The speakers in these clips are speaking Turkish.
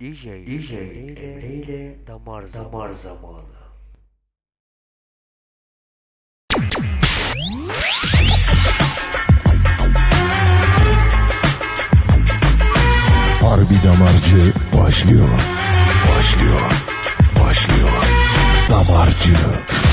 DJ DJ Emre ile damar damar zamanı. Harbi Damarcı başlıyor. Başlıyor. Başlıyor. Damarcı.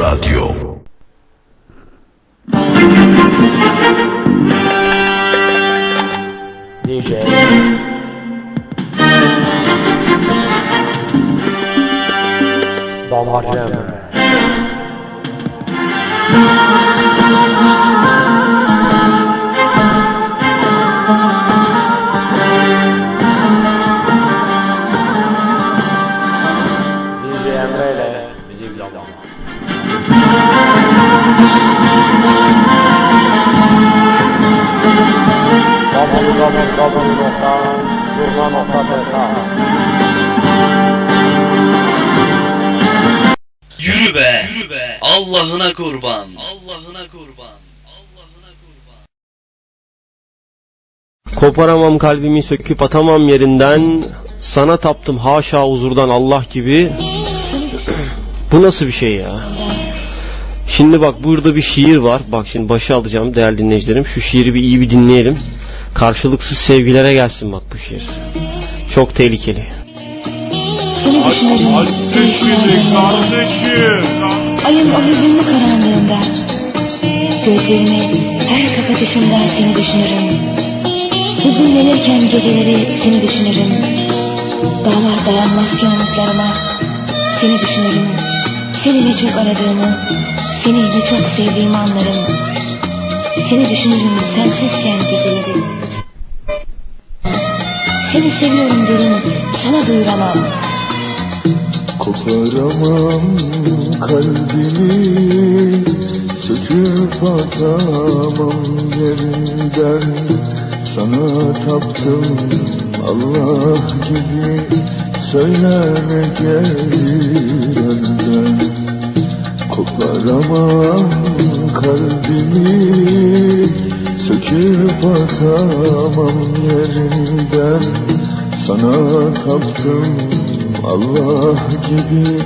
Radyo. DJ Damarcı Emre. Yürü be. Yürü be. Allah'ına kurban. Allah'ına kurban. Allah'ına kurban. Koparamam kalbimi söküp atamam yerinden Sana taptım haşa huzurdan Allah gibi Bu nasıl bir şey ya Şimdi bak burada bir şiir var. Bak şimdi başa alacağım değerli dinleyicilerim. Şu şiiri bir iyi bir dinleyelim. Karşılıksız sevgilere gelsin bak bu şiir. Çok tehlikeli. Ayın o hüzünlü karanlığında Gözlerimi her kapatışımda seni düşünürüm. Hüzünlenirken geceleri seni düşünürüm. Dağlar dayanmazken umutlarıma. Seni düşünürüm. Seni ne çok aradığımı Seni ne çok sevdiğimi anlarım. Seni düşünürüm sensizken geceleri. Seni seviyorum derim sana duyuramam. Koparamam kalbimi Söküp atamam yerinden. Sana taptım Allah gibi Söyleme gelir elden Koparamam kalbimi Söküp atamam yerinden. Sana taptım Allah gibi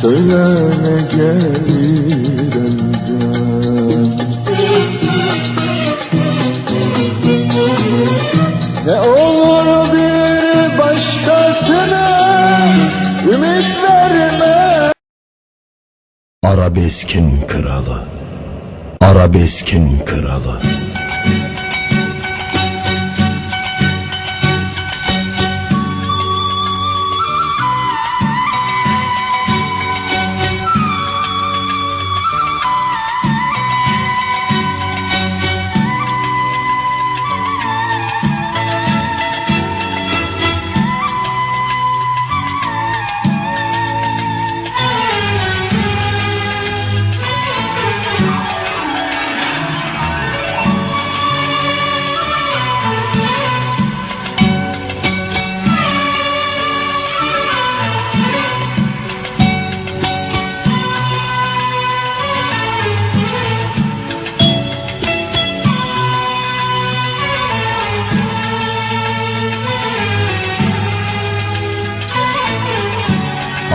Söyleme gelir Arabeskin kralı. Arabeskin kralı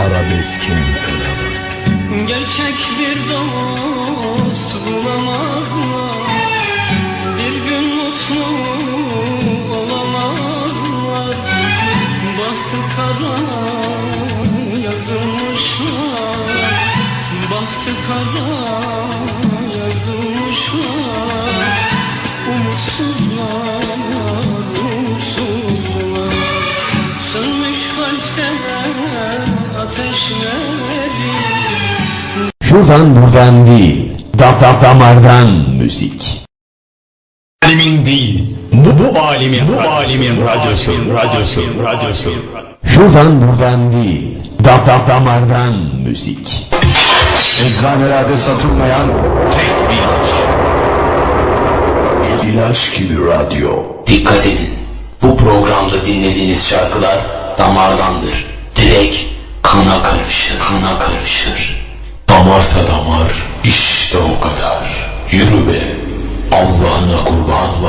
Arabeskin Gerçek bir dost bulamazlar Bir gün mutlu olamazlar. Bahtı kara yazılmışlar. Bahtı kara Şuradan buradan değil, dap dap damardan müzik. Alimin değil, bu, bu alimin, bu alimin radyosu, radyosu, radyosu. Şuradan buradan değil, dap dap damardan müzik. Eczanelerde satılmayan tek bir ilaç. İlaç gibi radyo Dikkat edin. Bu programda dinlediğiniz şarkılar damardandır. Direkt kana karışır, kana karışır. Damarsa damar, işte o kadar. Yürü be. Allah'ına kurban,